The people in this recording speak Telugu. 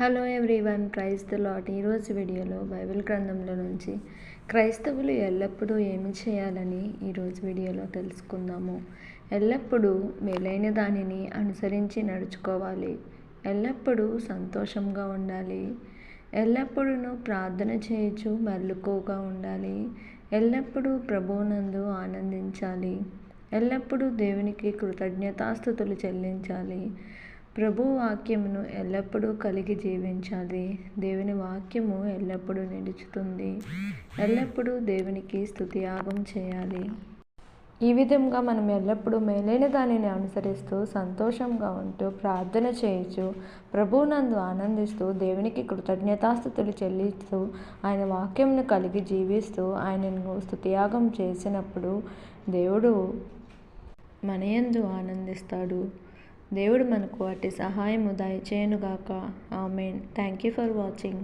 Hello everyone praise the Lord ఈరోజు వీడియోలో బైబిల్ గ్రంథంలో నుంచి క్రైస్తవులు ఎల్లప్పుడూ ఏమి చేయాలని ఈరోజు వీడియోలో తెలుసుకుందాము. ఎల్లప్పుడూ మేలైన దానిని అనుసరించి నడుచుకోవాలి. ఎల్లప్పుడూ సంతోషంగా ఉండాలి. ఎల్లప్పుడూ ప్రార్థన చేయొచ్చు మెల్లుకోగా ఉండాలి. ఎల్లప్పుడూ ప్రభువునందు ఆనందించాలి. ఎల్లప్పుడూ దేవునికి కృతజ్ఞతాస్థుతులు చెల్లించాలి. ప్రభు వాక్యమును ఎల్లప్పుడూ కలిగి జీవించాలి. దేవుని వాక్యము ఎల్లప్పుడూ నిలుచుతుంది. ఎల్లప్పుడూ దేవునికి స్థుతియాగం చేయాలి. ఈ విధంగా మనం ఎల్లప్పుడూ మేలైన దానిని అనుసరిస్తూ సంతోషంగా ఉంటూ ప్రార్థన చేయొచ్చు ప్రభువునందు ఆనందిస్తూ దేవునికి కృతజ్ఞతాస్థుతులు చెల్లిస్తూ ఆయన వాక్యంను కలిగి జీవిస్తూ ఆయనను స్థుతియాగం చేసినప్పుడు దేవుడు మనయందు ఆనందిస్తాడు. దేవుడు మనకు అట్టి సహాయము దయచేయనుగాక. Amen. Thank you for watching.